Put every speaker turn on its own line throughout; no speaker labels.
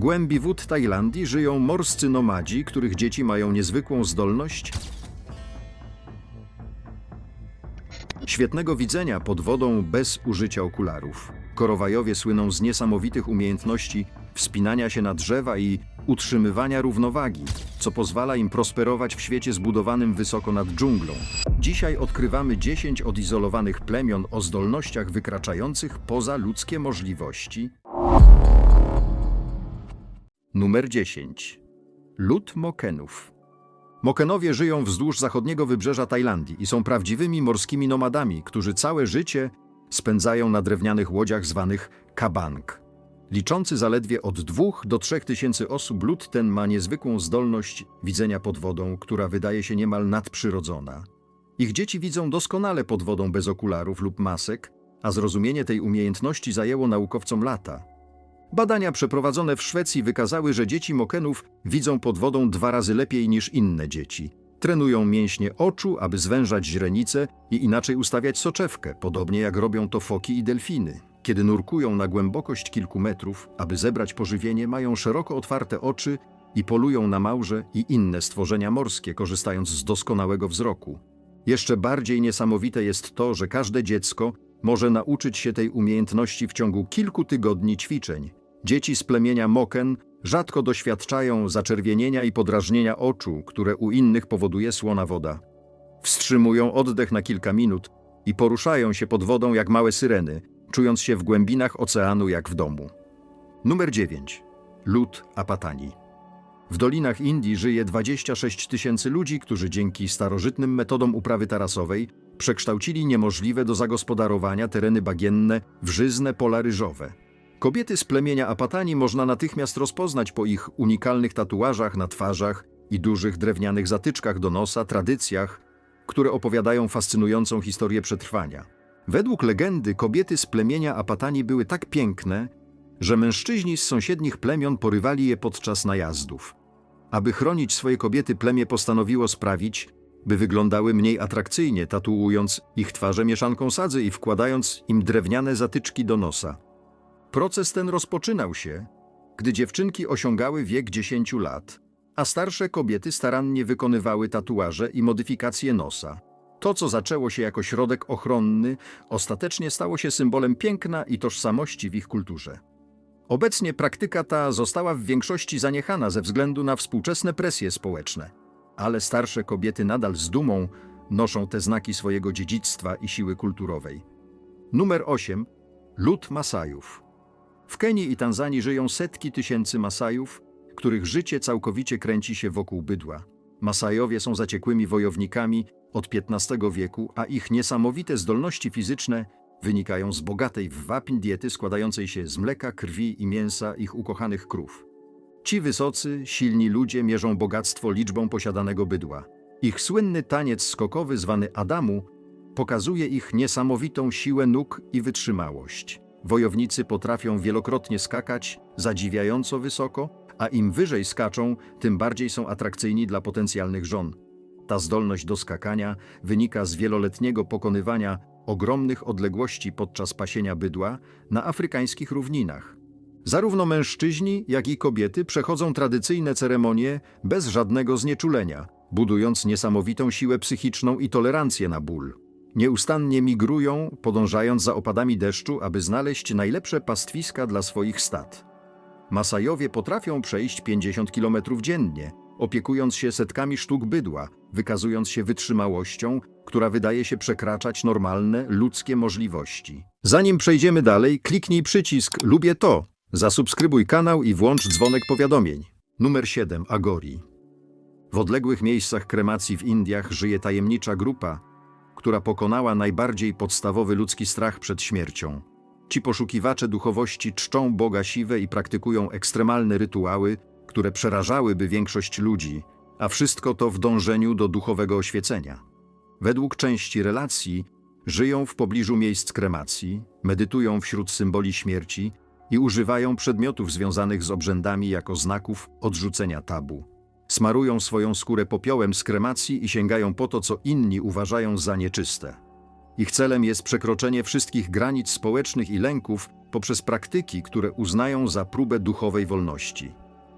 głębi wód Tajlandii żyją morscy nomadzi, których dzieci mają niezwykłą zdolność świetnego widzenia pod wodą bez użycia okularów. Korowajowie słyną z niesamowitych umiejętności wspinania się na drzewa i utrzymywania równowagi, co pozwala im prosperować w świecie zbudowanym wysoko nad dżunglą. Dzisiaj odkrywamy 10 odizolowanych plemion o zdolnościach wykraczających poza ludzkie możliwości. Numer 10. Lud Mokenów. Mokenowie żyją wzdłuż zachodniego wybrzeża Tajlandii i są prawdziwymi morskimi nomadami, którzy całe życie spędzają na drewnianych łodziach zwanych kabang. Liczący zaledwie od 2 do 3 tysięcy osób, lud ten ma niezwykłą zdolność widzenia pod wodą, która wydaje się niemal nadprzyrodzona. Ich dzieci widzą doskonale pod wodą bez okularów lub masek, a zrozumienie tej umiejętności zajęło naukowcom lata. Badania przeprowadzone w Szwecji wykazały, że dzieci Mokenów widzą pod wodą dwa razy lepiej niż inne dzieci. Trenują mięśnie oczu, aby zwężać źrenice i inaczej ustawiać soczewkę, podobnie jak robią to foki i delfiny. Kiedy nurkują na głębokość kilku metrów, aby zebrać pożywienie, mają szeroko otwarte oczy i polują na małże i inne stworzenia morskie, korzystając z doskonałego wzroku. Jeszcze bardziej niesamowite jest to, że każde dziecko może nauczyć się tej umiejętności w ciągu kilku tygodni ćwiczeń. Dzieci z plemienia Moken rzadko doświadczają zaczerwienienia i podrażnienia oczu, które u innych powoduje słona woda. Wstrzymują oddech na kilka minut i poruszają się pod wodą jak małe syreny, czując się w głębinach oceanu jak w domu. Numer 9. Lud Apatani. W dolinach Indii żyje 26 tysięcy ludzi, którzy dzięki starożytnym metodom uprawy tarasowej przekształcili niemożliwe do zagospodarowania tereny bagienne w żyzne pola ryżowe. Kobiety z plemienia Apatani można natychmiast rozpoznać po ich unikalnych tatuażach na twarzach i dużych drewnianych zatyczkach do nosa, tradycjach, które opowiadają fascynującą historię przetrwania. Według legendy kobiety z plemienia Apatani były tak piękne, że mężczyźni z sąsiednich plemion porywali je podczas najazdów. Aby chronić swoje kobiety, plemię postanowiło sprawić, by wyglądały mniej atrakcyjnie, tatuując ich twarze mieszanką sadzy i wkładając im drewniane zatyczki do nosa. Proces ten rozpoczynał się, gdy dziewczynki osiągały wiek 10 lat, a starsze kobiety starannie wykonywały tatuaże i modyfikacje nosa. To, co zaczęło się jako środek ochronny, ostatecznie stało się symbolem piękna i tożsamości w ich kulturze. Obecnie praktyka ta została w większości zaniechana ze względu na współczesne presje społeczne, ale starsze kobiety nadal z dumą noszą te znaki swojego dziedzictwa i siły kulturowej. Numer 8. Lud Masajów. W Kenii i Tanzanii żyją setki tysięcy Masajów, których życie całkowicie kręci się wokół bydła. Masajowie są zaciekłymi wojownikami od XV wieku, a ich niesamowite zdolności fizyczne wynikają z bogatej w wapń diety składającej się z mleka, krwi i mięsa ich ukochanych krów. Ci wysocy, silni ludzie mierzą bogactwo liczbą posiadanego bydła. Ich słynny taniec skokowy zwany Adamu pokazuje ich niesamowitą siłę nóg i wytrzymałość. Wojownicy potrafią wielokrotnie skakać zadziwiająco wysoko, a im wyżej skaczą, tym bardziej są atrakcyjni dla potencjalnych żon. Ta zdolność do skakania wynika z wieloletniego pokonywania ogromnych odległości podczas pasienia bydła na afrykańskich równinach. Zarówno mężczyźni, jak i kobiety przechodzą tradycyjne ceremonie bez żadnego znieczulenia, budując niesamowitą siłę psychiczną i tolerancję na ból. Nieustannie migrują, podążając za opadami deszczu, aby znaleźć najlepsze pastwiska dla swoich stad. Masajowie potrafią przejść 50 km dziennie, opiekując się setkami sztuk bydła, wykazując się wytrzymałością, która wydaje się przekraczać normalne ludzkie możliwości. Zanim przejdziemy dalej, kliknij przycisk Lubię to, zasubskrybuj kanał i włącz dzwonek powiadomień. Numer 7. Agori. W odległych miejscach kremacji w Indiach żyje tajemnicza grupa, która pokonała najbardziej podstawowy ludzki strach przed śmiercią. Ci poszukiwacze duchowości czczą Boga siwe i praktykują ekstremalne rytuały, które przerażałyby większość ludzi, a wszystko to w dążeniu do duchowego oświecenia. Według części relacji żyją w pobliżu miejsc kremacji, medytują wśród symboli śmierci i używają przedmiotów związanych z obrzędami jako znaków odrzucenia tabu. Smarują swoją skórę popiołem z kremacji i sięgają po to, co inni uważają za nieczyste. Ich celem jest przekroczenie wszystkich granic społecznych i lęków poprzez praktyki, które uznają za próbę duchowej wolności.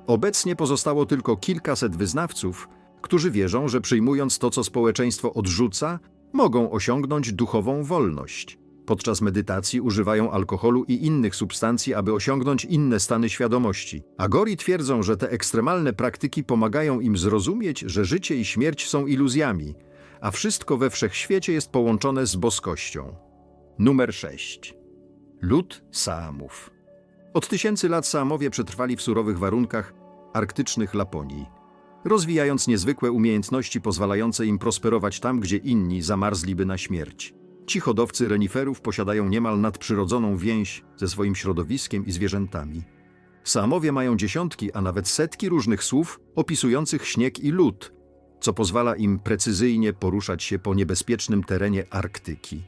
Obecnie pozostało tylko kilkaset wyznawców, którzy wierzą, że przyjmując to, co społeczeństwo odrzuca, mogą osiągnąć duchową wolność. Podczas medytacji używają alkoholu i innych substancji, aby osiągnąć inne stany świadomości. Agori twierdzą, że te ekstremalne praktyki pomagają im zrozumieć, że życie i śmierć są iluzjami, a wszystko we wszechświecie jest połączone z boskością. Numer 6. Lud Saamów. Od tysięcy lat Saamowie przetrwali w surowych warunkach arktycznych Laponii, rozwijając niezwykłe umiejętności pozwalające im prosperować tam, gdzie inni zamarzliby na śmierć. Ci hodowcy reniferów posiadają niemal nadprzyrodzoną więź ze swoim środowiskiem i zwierzętami. Saamowie mają dziesiątki, a nawet setki różnych słów opisujących śnieg i lód, co pozwala im precyzyjnie poruszać się po niebezpiecznym terenie Arktyki.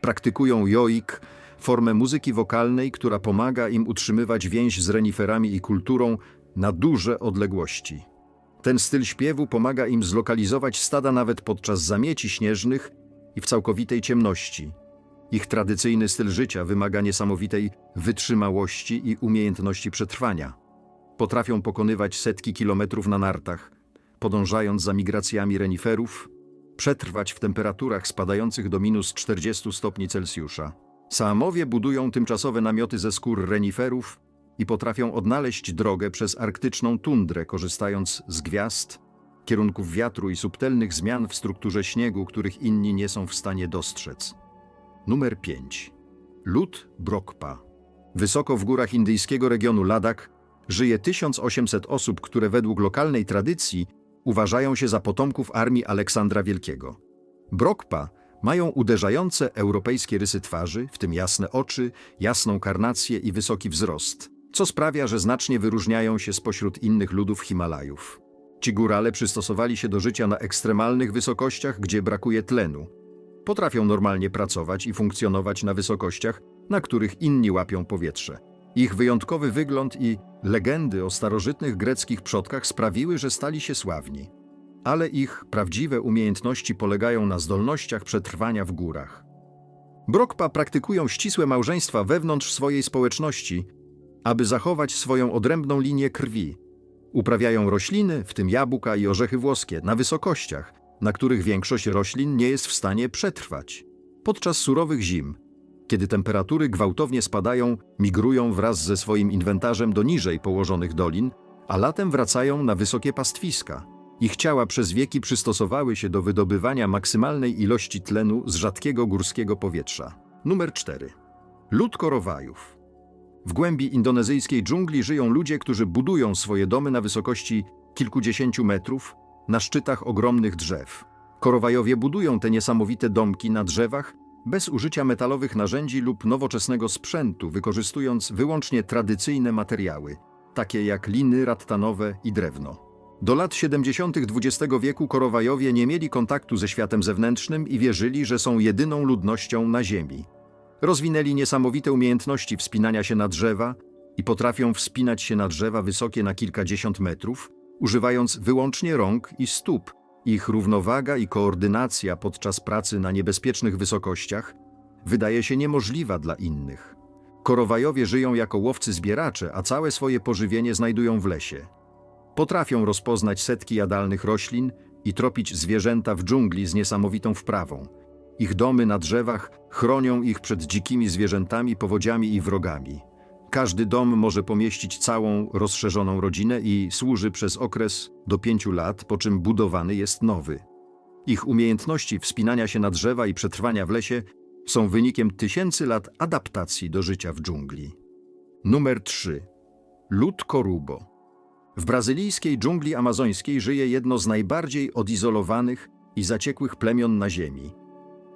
Praktykują joik, formę muzyki wokalnej, która pomaga im utrzymywać więź z reniferami i kulturą na duże odległości. Ten styl śpiewu pomaga im zlokalizować stada nawet podczas zamieci śnieżnych i w całkowitej ciemności. Ich tradycyjny styl życia wymaga niesamowitej wytrzymałości i umiejętności przetrwania. Potrafią pokonywać setki kilometrów na nartach, podążając za migracjami reniferów, przetrwać w temperaturach spadających do minus 40 stopni Celsjusza. Saamowie budują tymczasowe namioty ze skór reniferów i potrafią odnaleźć drogę przez arktyczną tundrę, korzystając z gwiazd, kierunków wiatru i subtelnych zmian w strukturze śniegu, których inni nie są w stanie dostrzec. Numer 5. Lud Brokpa. Wysoko w górach indyjskiego regionu Ladakh żyje 1800 osób, które według lokalnej tradycji uważają się za potomków armii Aleksandra Wielkiego. Brokpa mają uderzające europejskie rysy twarzy, w tym jasne oczy, jasną karnację i wysoki wzrost, co sprawia, że znacznie wyróżniają się spośród innych ludów Himalajów. Ci górale przystosowali się do życia na ekstremalnych wysokościach, gdzie brakuje tlenu. Potrafią normalnie pracować i funkcjonować na wysokościach, na których inni łapią powietrze. Ich wyjątkowy wygląd i legendy o starożytnych greckich przodkach sprawiły, że stali się sławni. Ale ich prawdziwe umiejętności polegają na zdolnościach przetrwania w górach. Brokpa praktykują ścisłe małżeństwa wewnątrz swojej społeczności, aby zachować swoją odrębną linię krwi. Uprawiają rośliny, w tym jabłka i orzechy włoskie, na wysokościach, na których większość roślin nie jest w stanie przetrwać. Podczas surowych zim, kiedy temperatury gwałtownie spadają, migrują wraz ze swoim inwentarzem do niżej położonych dolin, a latem wracają na wysokie pastwiska. Ich ciała przez wieki przystosowały się do wydobywania maksymalnej ilości tlenu z rzadkiego górskiego powietrza. Numer 4. Lud korowajów. W głębi indonezyjskiej dżungli żyją ludzie, którzy budują swoje domy na wysokości kilkudziesięciu metrów, na szczytach ogromnych drzew. Korowajowie budują te niesamowite domki na drzewach bez użycia metalowych narzędzi lub nowoczesnego sprzętu, wykorzystując wyłącznie tradycyjne materiały, takie jak liny rattanowe i drewno. Do lat 70. XX wieku Korowajowie nie mieli kontaktu ze światem zewnętrznym i wierzyli, że są jedyną ludnością na Ziemi. Rozwinęli niesamowite umiejętności wspinania się na drzewa i potrafią wspinać się na drzewa wysokie na kilkadziesiąt metrów, używając wyłącznie rąk i stóp. Ich równowaga i koordynacja podczas pracy na niebezpiecznych wysokościach wydaje się niemożliwa dla innych. Korowajowie żyją jako łowcy-zbieracze, a całe swoje pożywienie znajdują w lesie. Potrafią rozpoznać setki jadalnych roślin i tropić zwierzęta w dżungli z niesamowitą wprawą. Ich domy na drzewach chronią ich przed dzikimi zwierzętami, powodziami i wrogami. Każdy dom może pomieścić całą rozszerzoną rodzinę i służy przez okres do pięciu lat, po czym budowany jest nowy. Ich umiejętności wspinania się na drzewa i przetrwania w lesie są wynikiem tysięcy lat adaptacji do życia w dżungli. Numer 3. Lud Korubo. W brazylijskiej dżungli amazońskiej żyje jedno z najbardziej odizolowanych i zaciekłych plemion na Ziemi.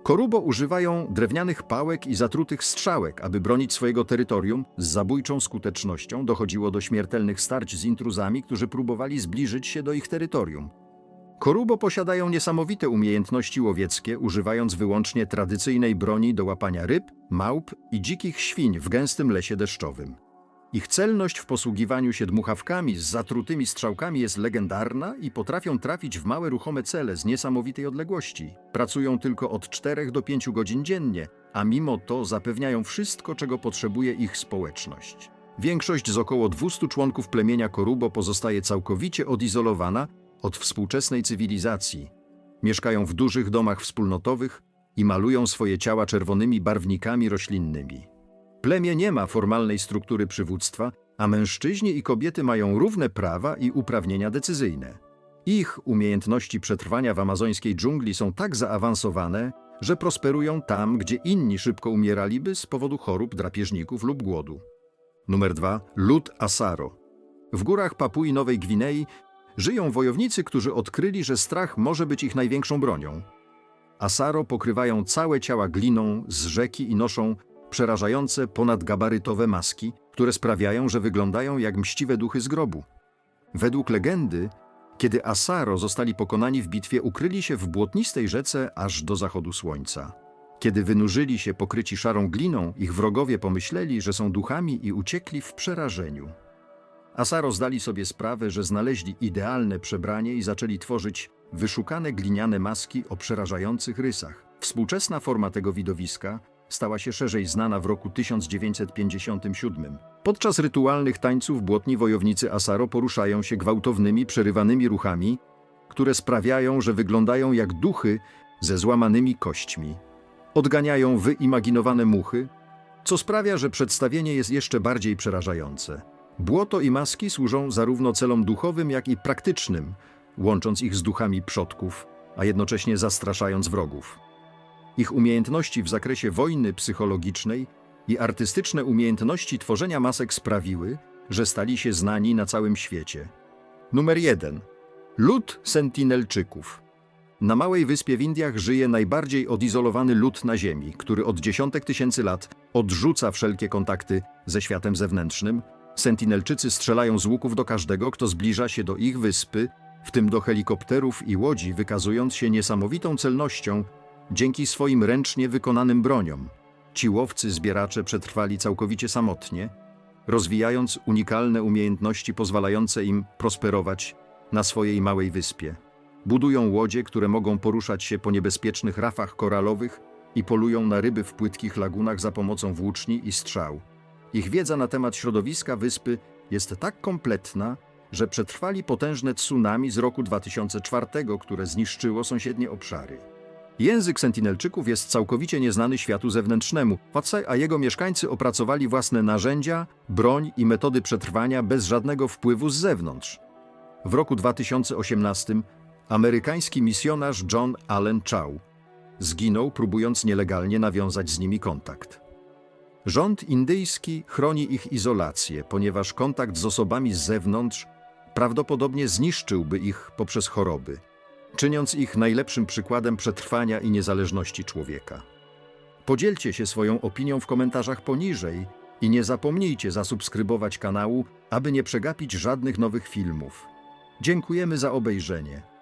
Korubo używają drewnianych pałek i zatrutych strzałek, aby bronić swojego terytorium. Z zabójczą skutecznością dochodziło do śmiertelnych starć z intruzami, którzy próbowali zbliżyć się do ich terytorium. Korubo posiadają niesamowite umiejętności łowieckie, używając wyłącznie tradycyjnej broni do łapania ryb, małp i dzikich świń w gęstym lesie deszczowym. Ich celność w posługiwaniu się dmuchawkami z zatrutymi strzałkami jest legendarna i potrafią trafić w małe ruchome cele z niesamowitej odległości. Pracują tylko od 4 do 5 godzin dziennie, a mimo to zapewniają wszystko, czego potrzebuje ich społeczność. Większość z około 200 członków plemienia Korubo pozostaje całkowicie odizolowana od współczesnej cywilizacji. Mieszkają w dużych domach wspólnotowych i malują swoje ciała czerwonymi barwnikami roślinnymi. Plemię nie ma formalnej struktury przywództwa, a mężczyźni i kobiety mają równe prawa i uprawnienia decyzyjne. Ich umiejętności przetrwania w amazońskiej dżungli są tak zaawansowane, że prosperują tam, gdzie inni szybko umieraliby z powodu chorób, drapieżników lub głodu. Numer 2. Lud Asaro. W górach Papui Nowej Gwinei żyją wojownicy, którzy odkryli, że strach może być ich największą bronią. Asaro pokrywają całe ciała gliną z rzeki i noszą przerażające ponadgabarytowe maski, które sprawiają, że wyglądają jak mściwe duchy z grobu. Według legendy, kiedy Asaro zostali pokonani w bitwie, ukryli się w błotnistej rzece aż do zachodu słońca. Kiedy wynurzyli się pokryci szarą gliną, ich wrogowie pomyśleli, że są duchami i uciekli w przerażeniu. Asaro zdali sobie sprawę, że znaleźli idealne przebranie i zaczęli tworzyć wyszukane gliniane maski o przerażających rysach. Współczesna forma tego widowiska stała się szerzej znana w roku 1957. Podczas rytualnych tańców błotni wojownicy Asaro poruszają się gwałtownymi, przerywanymi ruchami, które sprawiają, że wyglądają jak duchy ze złamanymi kośćmi. Odganiają wyimaginowane muchy, co sprawia, że przedstawienie jest jeszcze bardziej przerażające. Błoto i maski służą zarówno celom duchowym, jak i praktycznym, łącząc ich z duchami przodków, a jednocześnie zastraszając wrogów. Ich umiejętności w zakresie wojny psychologicznej i artystyczne umiejętności tworzenia masek sprawiły, że stali się znani na całym świecie. Numer 1. Lud Sentinelczyków. Na małej wyspie w Indiach żyje najbardziej odizolowany lud na Ziemi, który od dziesiątek tysięcy lat odrzuca wszelkie kontakty ze światem zewnętrznym. Sentinelczycy strzelają z łuków do każdego, kto zbliża się do ich wyspy, w tym do helikopterów i łodzi, wykazując się niesamowitą celnością dzięki swoim ręcznie wykonanym broniom. Ci łowcy zbieracze przetrwali całkowicie samotnie, rozwijając unikalne umiejętności pozwalające im prosperować na swojej małej wyspie. Budują łodzie, które mogą poruszać się po niebezpiecznych rafach koralowych i polują na ryby w płytkich lagunach za pomocą włóczni i strzał. Ich wiedza na temat środowiska wyspy jest tak kompletna, że przetrwali potężne tsunami z roku 2004, które zniszczyło sąsiednie obszary. Język Sentinelczyków jest całkowicie nieznany światu zewnętrznemu, a jego mieszkańcy opracowali własne narzędzia, broń i metody przetrwania bez żadnego wpływu z zewnątrz. W roku 2018 amerykański misjonarz John Allen Chow zginął, próbując nielegalnie nawiązać z nimi kontakt. Rząd indyjski chroni ich izolację, ponieważ kontakt z osobami z zewnątrz prawdopodobnie zniszczyłby ich poprzez choroby, czyniąc ich najlepszym przykładem przetrwania i niezależności człowieka. Podzielcie się swoją opinią w komentarzach poniżej i nie zapomnijcie zasubskrybować kanału, aby nie przegapić żadnych nowych filmów. Dziękujemy za obejrzenie.